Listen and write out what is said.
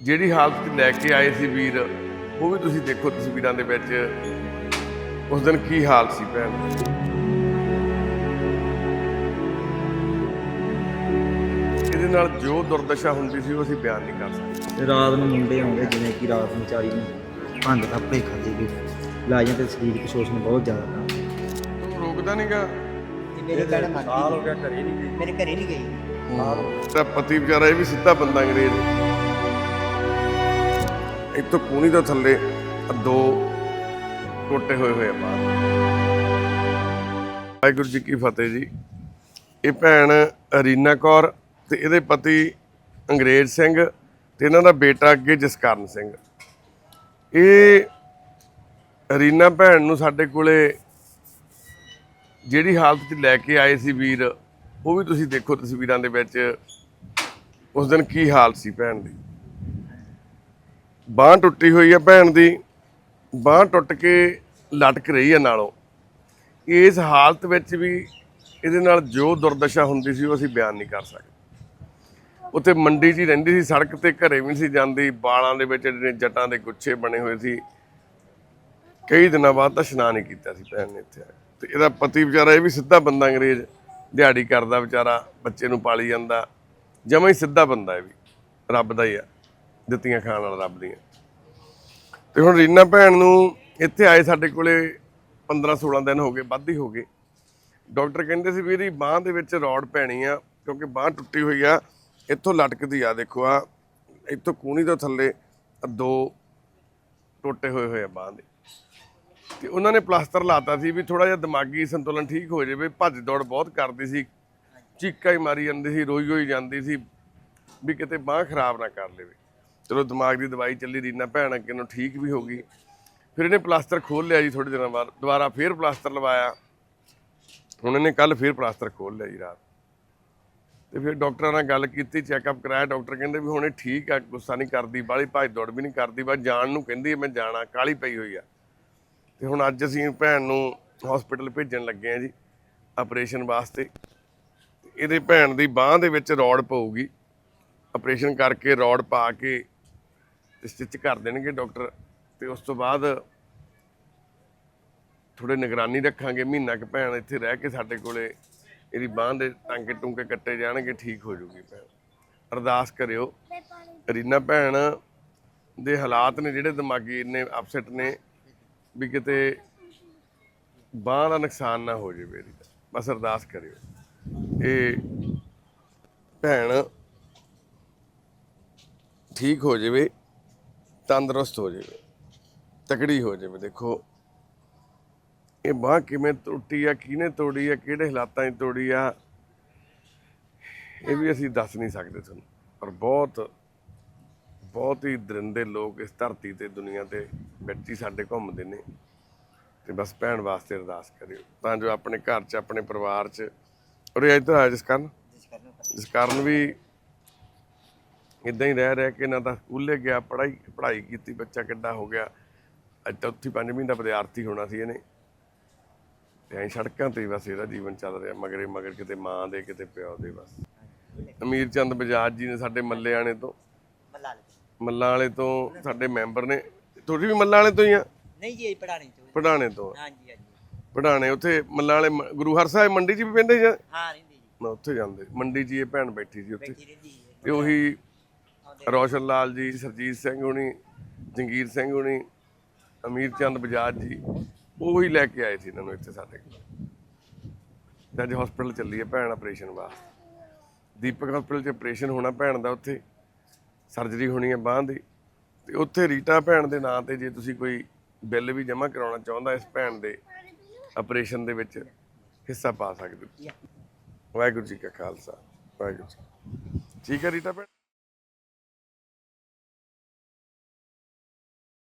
ਜਿਹੜੀ ਹਾਲਤ ਲੈ ਕੇ ਆਏ ਸੀ ਵੀਰ ਉਹ ਵੀ ਤੁਸੀਂ ਦੇਖੋ ਤਸਵੀਰਾਂ ਦੇ ਵਿੱਚ। ਉਸ ਦਿਨ ਕੀ ਹਾਲ ਸੀ ਭੈਣ। ਇਹਦੇ ਨਾਲ ਜੋ ਦੁਰਦਸ਼ਾ ਹੁੰਦੀ ਸੀ ਉਹ ਅਸੀਂ ਬਿਆਨ ਨਹੀਂ ਕਰ ਸਕਦੇ। ਤੇ ਰਾਤ ਨੂੰ ਮੁੰਡੇ ਆਉਂਦੇ ਜਿਵੇਂ ਕਿ ਰਾਤ ਨੂੰ ਚਾਰੀ ਨੂੰ ਭੰਡ ਕੱਪੜੇ ਖਾਦੇ ਗਏ ਲਾਈਆਂ ਤੇ ਸਰੀਰਕ ਸ਼ੋਸ਼ਣ ਬਹੁਤ ਜ਼ਿਆਦਾ ਤਾਂ। ਤੂੰ ਰੋਕਦਾ ਨਹੀਂਗਾ ਤੇ ਮੇਰੇ ਘਰ ਸਾਲ ਹੋ ਗਿਆ ਘਰੇ ਨਹੀਂ ਗਈ। ਮੇਰੇ ਘਰੇ ਨਹੀਂ ਗਈ। ਤੇਰਾ ਪਤੀ ਵਿਚਾਰਾ ਇਹ ਵੀ ਸਿੱਧਾ ਬੰਦਾ ਅੰਗਰੇਜ਼। ਇੱਥੋਂ ਕੂਣੀ ਤੋਂ ਥੱਲੇ ਦੋ ਟੁੱਟੇ ਹੋਏ ਹੋਏ ਆ ਬਾਹਰ। ਵਾਹਿਗੁਰੂ ਜੀ ਕੀ ਫਤਿਹ ਜੀ। ਇਹ ਭੈਣ ਰੀਨਾ ਕੌਰ ਤੇ ਇਹਦੇ ਪਤੀ ਅੰਗਰੇਜ਼ ਸਿੰਘ ਤੇ ਇਹਨਾਂ ਦਾ ਬੇਟਾ ਅੱਗੇ ਜਸਕਰਨ ਸਿੰਘ। ਇਹ ਰੀਨਾ ਭੈਣ ਨੂੰ ਸਾਡੇ ਕੋਲੇ ਜਿਹੜੀ ਹਾਲਤ 'ਚ ਲੈ ਕੇ ਆਏ ਸੀ ਵੀਰ, ਉਹ ਵੀ ਤੁਸੀਂ ਦੇਖੋ ਤਸਵੀਰਾਂ ਦੇ ਵਿੱਚ, ਉਸ ਦਿਨ ਕੀ ਹਾਲ ਸੀ ਭੈਣ ਦੀ। ਬਾਂਹ ਟੁੱਟੀ ਹੋਈ ਹੈ ਭੈਣ ਦੀ। ਬਾਂਹ ਟੁੱਟ ਕੇ ਲਟਕ ਰਹੀ ਹੈ ਨਾਲੋਂ। ਇਸ ਹਾਲਤ ਵਿੱਚ ਵੀ ਇਹਦੇ ਨਾਲ ਜੋ ਦੁਰਦਸ਼ਾ ਹੁੰਦੀ ਸੀ, ਉਹ ਅਸੀਂ ਬਿਆਨ ਨਹੀਂ ਕਰ ਸਕਦੇ। ਉੱਥੇ ਮੰਡੀ 'ਚ ਹੀ ਰਹਿੰਦੀ ਸੀ, ਸੜਕ ਤੇ ਘਰੇ ਵੀ ਨਹੀਂ ਸੀ ਜਾਂਦੀ। ਬਾਲਾਂ ਦੇ ਵਿੱਚ ਜਿਹੜੇ ਜਟਾਂ ਦੇ ਗੁੱਛੇ ਬਣੇ ਹੋਏ ਸੀ। ਕਈ ਦਿਨਾਂ ਬਾਅਦ ਤਾਂ ਇਸ਼ਨਾਨ ਹੀ ਕੀਤਾ ਸੀ ਭੈਣ ਨੇ ਇੱਥੇ ਆ ਤੇ ਇਹਦਾ ਪਤੀ ਵਿਚਾਰਾ ਇਹ ਵੀ ਸਿੱਧਾ ਬੰਦਾ ਅੰਗਰੇਜ਼। ਦਿਹਾੜੀ ਕਰਦਾ ਵਿਚਾਰਾ, ਬੱਚੇ ਨੂੰ ਪਾਲੀ ਜਾਂਦਾ। ਜਮਾ ਹੀ ਸਿੱਧਾ ਬੰਦਾ ਇਹ ਵੀ। ਰੱਬ ਦਾ ਹੀ ਆ। ਦਿੱਤੀਆਂ ਖਾਣ ਵਾਲਾ ਰੱਬ ਦੀਆਂ। ਤੇ ਹੁਣ ਰੀਨਾ ਭੈਣ ਨੂੰ ਇੱਥੇ ਆਏ ਸਾਡੇ ਕੋਲੇ 15 16 ਦਿਨ ਹੋ ਗਏ, ਵੱਧ ਹੀ ਹੋ ਗਏ। ਡਾਕਟਰ ਕਹਿੰਦੇ ਸੀ ਵੀ ਇਹਦੀ ਬਾਹ ਦੇ ਵਿੱਚ ਰੋਡ ਪੈਣੀ ਆ, ਕਿਉਂਕਿ ਬਾਹ ਟੁੱਟੀ ਹੋਈ ਆ। ਇੱਥੋਂ ਲਟਕਦੀ ਆ, ਦੇਖੋ ਆ। ਇੱਥੋਂ ਕੂਣੀ ਤੋਂ ਥੱਲੇ ਦੋ ਟੁੱਟੇ ਹੋਏ ਹੋਏ ਆ ਬਾਹ ਦੇ। ਤੇ ਉਹਨਾਂ ਨੇ ਪਲਾਸਟਰ ਲਾਤਾ ਸੀ ਵੀ ਥੋੜਾ ਜਿਹਾ ਦਿਮਾਗੀ ਸੰਤੁਲਨ ਠੀਕ ਹੋ ਜਾਵੇ, ਭੱਜ ਦੌੜ ਬਹੁਤ ਕਰਦੀ ਸੀ। ਚੀਕਾਂ ਹੀ ਮਾਰੀ ਜਾਂਦੀ ਸੀ, ਰੋਈ ਹੋਈ ਜਾਂਦੀ ਸੀ ਵੀ ਕਿਤੇ ਬਾਹ ਖਰਾਬ ਨਾ ਕਰ ਲਵੇ। ਚਲੋ ਦਿਮਾਗ ਦੀ ਦਵਾਈ ਚੱਲੀ ਰੀਨਾ ਭੈਣ ਅੱਗੇ ਨੂੰ ਠੀਕ ਵੀ ਹੋ ਗਈ। ਫਿਰ ਇਹਨੇ ਪਲਾਸਟਰ ਖੋਲ ਲਿਆ ਜੀ ਥੋੜੇ ਦਿਨਾਂ ਬਾਅਦ, ਦੁਬਾਰਾ ਫੇਰ ਪਲਾਸਟਰ ਲਵਾਇਆ। ਹੁਣ ਇਹਨੇ ਕੱਲ ਫੇਰ ਪਲਾਸਟਰ ਖੋਲ ਲਿਆ ਜੀ ਰਾਤ। ਤੇ ਫਿਰ ਡਾਕਟਰਾਂ ਨਾਲ ਗੱਲ ਕੀਤੀ, ਚੈੱਕਅਪ ਕਰਾਇਆ, ਡਾਕਟਰ ਕਹਿੰਦੇ ਵੀ ਹੁਣ ਇਹ ਠੀਕ ਆ, ਗੁੱਸਾ ਨਹੀਂ ਕਰਦੀ, ਬਾਹਲੀ ਭੱਜ ਦੌੜ ਵੀ ਨਹੀਂ ਕਰਦੀ, ਬਸ ਜਾਣ ਨੂੰ ਕਹਿੰਦੀ ਮੈਂ ਜਾਣਾ ਕਾਲੀ ਪਈ ਹੋਈ ਆ। ਤੇ ਹੁਣ ਅੱਜ ਅਸੀਂ ਭੈਣ ਨੂੰ ਹਸਪੀਟਲ ਭੇਜਣ ਲੱਗੇ ਆ ਜੀ ਆਪਰੇਸ਼ਨ ਵਾਸਤੇ। ਤੇ ਇਹਦੇ ਭੈਣ ਦੀ ਬਾਹ ਦੇ ਵਿੱਚ ਰੋਡ ਪਊਗੀ। ਆਪਰੇਸ਼ਨ ਕਰਕੇ ਰੋਡ ਪਾ ਕੇ ਸਟਿਚ ਕਰ ਦੇਣਗੇ ਡਾਕਟਰ ਤੇ ਉਸ ਤੋਂ ਬਾਅਦ ਥੋੜੇ ਨਿਗਰਾਨੀ ਰੱਖਾਂਗੇ, ਮਹੀਨਾ ਕੁ ਭੈਣ ਇੱਥੇ ਰਹਿ ਕੇ ਸਾਡੇ ਕੋਲੇ, ਇਹਦੀ ਬਾਹ ਦੇ ਟਾਂਕੇ ਟੁੰਕੇ ਕੱਟੇ ਜਾਣਗੇ, ਠੀਕ ਹੋ ਜੂਗੀ ਭੈਣ। ਅਰਦਾਸ ਕਰਿਓ। ਰੀਨਾ ਭੈਣ ਦੇ ਹਾਲਾਤ ਨੇ ਜਿਹੜੇ ਦਿਮਾਗੀ ਇੰਨੇ ਅਪਸੈਟ ਨੇ ਵੀ ਕਿਤੇ ਬਾਹ ਦਾ ਨੁਕਸਾਨ ਨਾ ਹੋ ਜਾਵੇ ਇਹਦੀ। ਬਸ ਅਰਦਾਸ ਕਰਿਓ। ਇਹ ਭੈਣ ਠੀਕ ਹੋ ਜਾਵੇ। ਤੰਦਰੁਸਤ ਹੋ ਜਾਵੇ ਤਕੜੀ ਹੋ ਜਾਵੇ। ਦੇਖੋ ਇਹ ਬਾਹ ਕਿਵੇਂ ਟੁੱਟੀ ਆ ਕਿਹਨੇ ਤੋੜੀ ਆ ਕਿਹੜੇ ਹਾਲਾਤਾਂ 'ਚ ਤੋੜੀ ਆ ਇਹ ਵੀ ਅਸੀਂ ਦੱਸ ਨਹੀਂ ਸਕਦੇ ਤੁਹਾਨੂੰ। ਪਰ ਬਹੁਤ ਬਹੁਤ ਹੀ ਦਰਿੰਦੇ ਲੋਕ ਇਸ ਧਰਤੀ ਤੇ ਦੁਨੀਆ ਤੇ ਵਿੱਚ ਹੀ ਸਾਡੇ ਘੁੰਮਦੇ ਨੇ। ਤੇ ਬਸ ਭੈਣ ਵਾਸਤੇ ਅਰਦਾਸ ਕਰਿਓ। ਤਾਂ ਜੋ ਆਪਣੇ ਘਰ 'ਚ ਆਪਣੇ ਪਰਿਵਾਰ 'ਚ ਔਰ ਇੱਧਰ ਆ ਜਿਸ ਕਾਰਨ ਜਿਸ ਕਾਰਨ ਵੀ ਇਦਾਂ ਹੀ ਰਹਿ ਰਹਿ ਕੇ ਨਾ ਤਾਂ ਸਕੂਲੇ ਗਿਆ ਪੜ੍ਹਾਈ ਪੜ੍ਹਾਈ ਕੀਤੀ ਬੱਚਾ ਕਿੱਡਾ ਹੋ ਗਿਆ। ਅੱਜ ਚੌਥੀ ਪੰਜਵੀਂ ਦਾ ਵਿਦਿਆਰਥੀ ਹੋਣਾ ਸੀ ਇਹਨੇ। ਤੇ ਐਂ ਸੜਕਾਂ ਤੇ ਬਸ ਇਹਦਾ ਜੀਵਨ ਚੱਲ ਰਿਹਾ ਮਗਰੇ ਮਗਰ ਕਿਤੇ ਮਾਂ ਦੇ ਕਿਤੇ ਪਿਓ ਦੇ ਬਸ। ਅਮੀਰ ਚੰਦ ਬਜਾਜ ਜੀ ਨੇ ਸਾਡੇ ਮੱਲਿਆਣੇ ਤੋਂ। ਮੱਲਾ ਮੱਲਾਂ ਵਾਲੇ ਤੋਂ ਸਾਡੇ ਮੈਂਬਰ ਨੇ। ਤੁਸੀਂ ਵੀ ਮੱਲਾਂ ਵਾਲੇ ਤੋਂ ਹੀ ਆ? ਨਹੀਂ ਜੀ ਪੜਾਣੀ ਤੋਂ ਪੜਾਣੇ ਤੋਂ ਹਾਂਜੀ ਹਾਂਜੀ। ਪੜਾਣੇ ਉੱਥੇ ਮੱਲਾਂ ਵਾਲੇ ਮ- ਗੁਰੂ ਹਰਸਾਹਿਬ ਮੰਡੀ 'ਚ ਵੀ ਪੈਂਦੇ ਜਾਂ? ਹਾਂ ਰਹਿੰਦੀ ਜੀ। ਨਾ ਉੱਥੇ ਜਾਂਦੇ। ਮੰਡੀ 'ਚ ਇਹ ਭੈਣ ਬੈਠੀ ਸੀ ਉੱਥੇ। ਤੇ ਉਹੀ ਰੌਸ਼ਨ ਲਾਲ ਜੀ, ਸਰਜੀਤ ਸਿੰਘ ਹੁਣੀ, ਜੰਗੀਰ ਸਿੰਘ ਹੁਣੀ, ਅਮੀਰ ਚੰਦ ਬਜਾਜ ਜੀ, ਉਹੀ ਲੈ ਕੇ ਆਏ ਸੀ ਇਹਨਾਂ ਨੂੰ ਇੱਥੇ ਸਾਡੇ ਕੋਲ। ਤੇ ਅੱਜ ਹਸਪੀਟਲ ਚੱਲੀ ਹੈ ਭੈਣ ਆਪਰੇਸ਼ਨ ਵਾਸਤੇ। ਦੀਪਕ ਹਸਪੀਟਲ 'ਚ ਆਪਰੇਸ਼ਨ ਹੋਣਾ ਭੈਣ ਦਾ ਉੱਥੇ। ਸਰਜਰੀ ਹੋਣੀ ਹੈ ਬਾਂਹ ਦੀ। ਤੇ ਉੱਥੇ ਰੀਟਾ ਭੈਣ ਦੇ ਨਾਂ ਤੇ ਜੇ ਤੁਸੀਂ ਕੋਈ ਬਿੱਲ ਵੀ ਜਮ੍ਹਾਂ ਕਰਾਉਣਾ ਚਾਹੁੰਦਾ ਇਸ ਭੈਣ ਦੇ ਆਪਰੇਸ਼ਨ ਦੇ ਵਿੱਚ, ਹਿੱਸਾ ਪਾ ਸਕਦੇ ਹੋ। ਵਾਹਿਗੁਰੂ ਜੀ ਕਾ ਖਾਲਸਾ। ਵਾਹਿਗੁਰੂ ਜੀ ਠੀਕ ਹੈ ਰੀਟਾ ਭੈਣ?